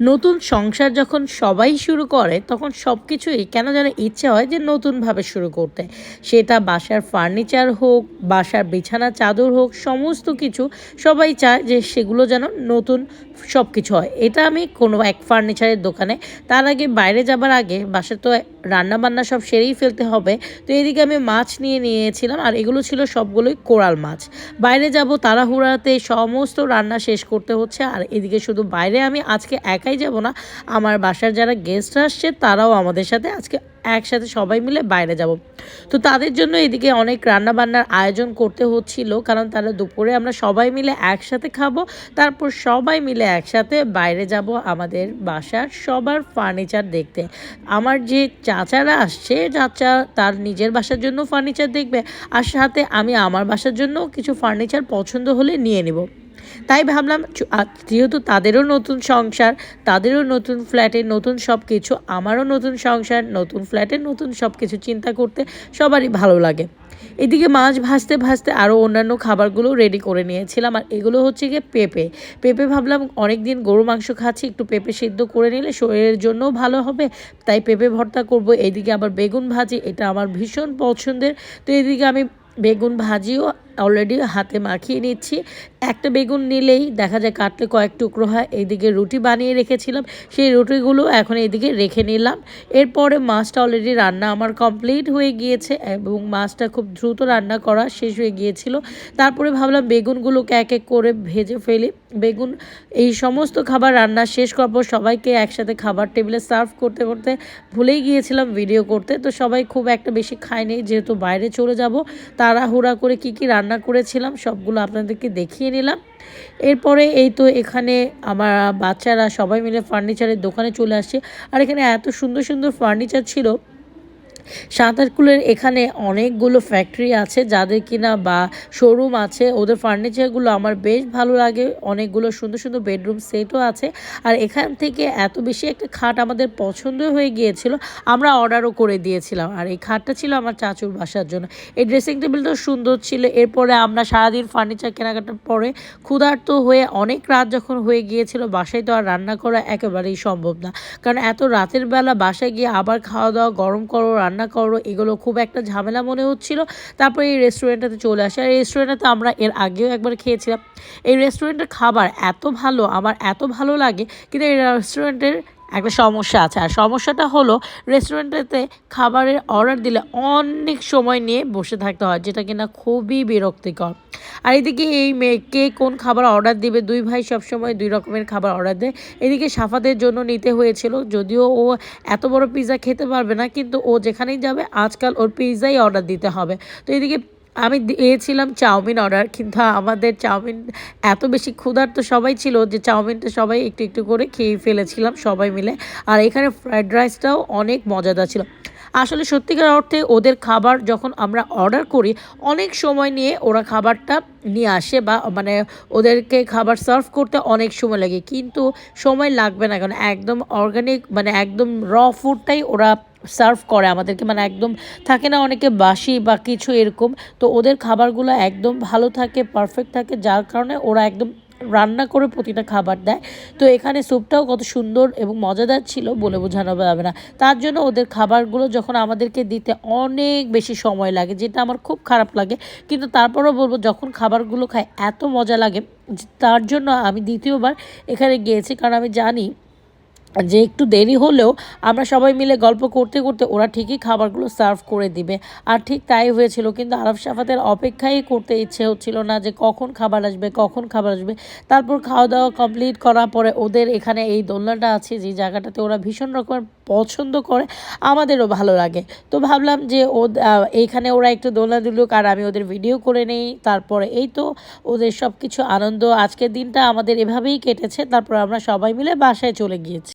নতুন সংসার যখন সবাই শুরু করে, তখন সব কিছুই কেন যেন ইচ্ছে হয় যে নতুনভাবে শুরু করতে। সেটা বাসার ফার্নিচার হোক, বাসার বিছানা চাদর হোক, সমস্ত কিছু সবাই চায় যে সেগুলো যেন নতুন সব কিছু হয়। এটা আমি কোনো এক ফার্নিচারের দোকানে, তার আগে বাইরে যাবার আগে বাসায় তো রান্না বান্না সব সেরেই ফেলতে হবে, তো এদিকে আমি মাছ নিয়ে নিয়েছিলাম আর এগুলো ছিল সবগুলোই কোরাল মাছ। বাইরে যাব তাড়াহুড়াতে সমস্ত রান্না শেষ করতে হচ্ছে আর এদিকে শুধু বাইরে আমি আজকে একাই যাব না। আমার বাসার যারা গেস্ট আসছে, তারাও আমাদের সাথে আজকে একসাথে সবাই মিলে বাইরে যাব। তো তাদের জন্য এদিকে অনেক রান্না বান্নার আয়োজন করতে হচ্ছিল, কারণ তারা দুপুরে আমরা সবাই মিলে একসাথে খাব, তারপর সবাই মিলে একসাথে বাইরে যাব আমাদের বাসার সবার ফার্নিচার দেখতে। আমার যে চাচারা আসছে, চাচা তার নিজের বাসার জন্য ফার্নিচার দেখবে, আর সাথে আমি আমার বাসার জন্য কিছু ফার্নিচার পছন্দ হলে নিয়ে নেব। তাই ভাবলাম যেহেতু তাদেরও নতুন সংসার, তাদেরও নতুন ফ্ল্যাটে নতুন সব কিছু আমারও নতুন সংসার, নতুন ফ্ল্যাটে নতুন সব কিছু চিন্তা করতে সবারই ভালো লাগে। এদিকে মাছ ভাজতে ভাজতে আরও অন্যান্য খাবারগুলো রেডি করে নিয়েছিলাম। আর এগুলো হচ্ছে গিয়ে পেঁপে। পেঁপে ভাবলাম অনেক দিন গরু মাংস খাচ্ছি, একটু পেঁপে সিদ্ধ করে নিলে শরীরের জন্যও ভালো হবে। তাই পেঁপে ভর্তা করব। এদিকে আবার বেগুন ভাজি, এটা আমার ভীষণ পছন্দের। তো এদিকে আমি বেগুন ভাজিও অলরেডি হাতে মাখিয়ে নিচ্ছি। একটা বেগুন নিলেই দেখা যায় কাটলে কয়েক টুকরো হয়। এইদিকে রুটি বানিয়ে রেখেছিলাম। সেই রুটিগুলো এখন এইদিকে রেখে নিলাম। এরপরে মাছটা অলরেডি রান্না আমার কমপ্লিট হয়ে গিয়েছে এবং মাছটা খুব দ্রুত রান্না করা শেষ হয়ে গিয়েছিল। তারপরে ভাবলাম বেগুনগুলোকে এক এক করে ভেজে ফেলি। বেগুন, এই সমস্ত খাবার রান্না শেষ করার পর সবাইকে একসাথে খাবার টেবিলে সার্ভ করতে করতে ভুলেই গিয়েছিলাম ভিডিও করতে। তো সবাই খুব একটা বেশি খায়নি, যেহেতু বাইরে চলে যাব। তাড়াহুড়া করে কি কি রান্না করেছিলাম, সবগুলো আপনাদেরকে দেখিয়ে নিলাম। এরপরে এই তো এখানে আমার বাচ্চারা সবাই মিলে ফার্নিচারের দোকানে চলে আসছে আর এখানে এত সুন্দর সুন্দর ফার্নিচার ছিল সাঁতারকুলের এখানে অনেকগুলো ফ্যাক্টরি আছে যাদের কিনা বা শোরুম আছে। ওদের ফার্নিচারগুলো আমার বেশ ভালো লাগে। অনেকগুলো সুন্দর সুন্দর বেডরুম সেটও আছে। আর এখান থেকে এত বেশি একটা খাট আমাদের পছন্দ হয়ে গিয়েছিল, আমরা অর্ডারও করে দিয়েছিলাম। আর এই খাটটা ছিল আমার চাচুর বাসার জন্য। এই ড্রেসিং টেবিলটাও সুন্দর ছিল। এরপরে আমরা সারাদিন ফার্নিচার কেনাকাটার পরে ক্ষুধার্ত হয়ে অনেক রাত যখন হয়ে গিয়েছিল, বাসায় তো আর রান্না করা একেবারেই সম্ভব না। কারণ এত রাতের বেলা বাসায় গিয়ে আবার খাওয়া দাওয়া গরম করো, রান্না করো, এগুলো খুব একটা ঝামেলা মনে হচ্ছিল। তারপরে এই রেস্টুরেন্টটাতে চলে আসে। আর রেস্টুরেন্টটাতে আমরা এর আগেও একবার খেয়েছিলাম। এই রেস্টুরেন্টের খাবার এত ভালো, আমার এত ভালো লাগে, কিন্তু এই রেস্টুরেন্টের একটা সমস্যা আছে। আর সমস্যাটা হলো রেস্টুরেন্টেতে খাবারের অর্ডার দিলে অনেক সময় নিয়ে বসে থাকতে হয়, যেটা কিনা খুবই বিরক্তিকর। আর এদিকে এই মেয়ে কে কোন খাবার অর্ডার দিবে? দুই ভাই সবসময় দুই রকমের খাবার অর্ডার দেয়। এদিকে সাফাদের জন্য নিতে হয়েছিল, যদিও ও এত বড় পিৎজা খেতে পারবে না, কিন্তু ও যেখানেই যাবে, আজকাল ওর পিৎজাই অর্ডার দিতে হবে। তো এদিকে আমি দিয়েছিলাম চাউমিন অর্ডার, কিন্তু আমাদের চাউমিন এত বেশি ক্ষুধার্ত সবাই ছিল যে চাউমিনটা সবাই একটু একটু করে খেয়ে ফেলেছিলাম সবাই মিলে। আর এখানে ফ্রায়েড রাইসটাও অনেক মজাদার ছিল। আসলে সত্যিকার অর্থে ওদের খাবার যখন আমরা অর্ডার করি, অনেক সময় নিয়ে ওরা খাবারটা নিয়ে আসে বা মানে ওদেরকে খাবার সার্ভ করতে অনেক সময় লাগে। কিন্তু সময় লাগবে না, কারণ একদম অর্গানিক মানে একদম র ফুডটাই ওরা সার্ভ করে আমাদেরকে মানে একদম থাকে না অনেকে বাসি বা কিছু এরকম, তো ওদের খাবারগুলো একদম ভালো থাকে পারফেক্ট থাকে, যার কারণে ওরা একদম রান্না করে প্রতিটা খাবার দেয়। তো এখানে স্যুপটাও কত সুন্দর এবং মজাদার ছিল বলে বোঝানো যাবে না। তার জন্য ওদের খাবারগুলো যখন আমাদেরকে দিতে অনেক বেশি সময় লাগে, যেটা আমার খুব খারাপ লাগে, কিন্তু তারপরেও বলব যখন খাবারগুলো খায় এত মজা লাগে, তার জন্য আমি দ্বিতীয়বার এখানে গিয়েছি, কারণ আমি জানি যে একটু দেরি হলেও আমরা সবাই মিলে গল্প করতে করতে ওরা ঠিকই খাবারগুলো সার্ভ করে দিবে। আর ঠিক তাই হয়েছিল, কিন্তু আরব সাফাতের অপেক্ষাই করতে ইচ্ছে হচ্ছিল না যে কখন খাবার আসবে, কখন খাবার আসবে। তারপর খাওয়া দাওয়া কমপ্লিট করার পরে ওদের এখানে এই দোলনাটা আছে, যে জায়গাটাতে ওরা ভীষণ রকমের পছন্দ করে, আমাদেরও ভালো লাগে। তো ভাবলাম যে ও এইখানে ওরা একটু দোলনা দিলুক আর আমি ওদের ভিডিও করে নেই। তারপরে এই তো ওদের সব কিছু আনন্দ, আজকের দিনটা আমাদের এভাবেই কেটেছে। তারপর আমরা সবাই মিলে বাসায় চলে গিয়েছি।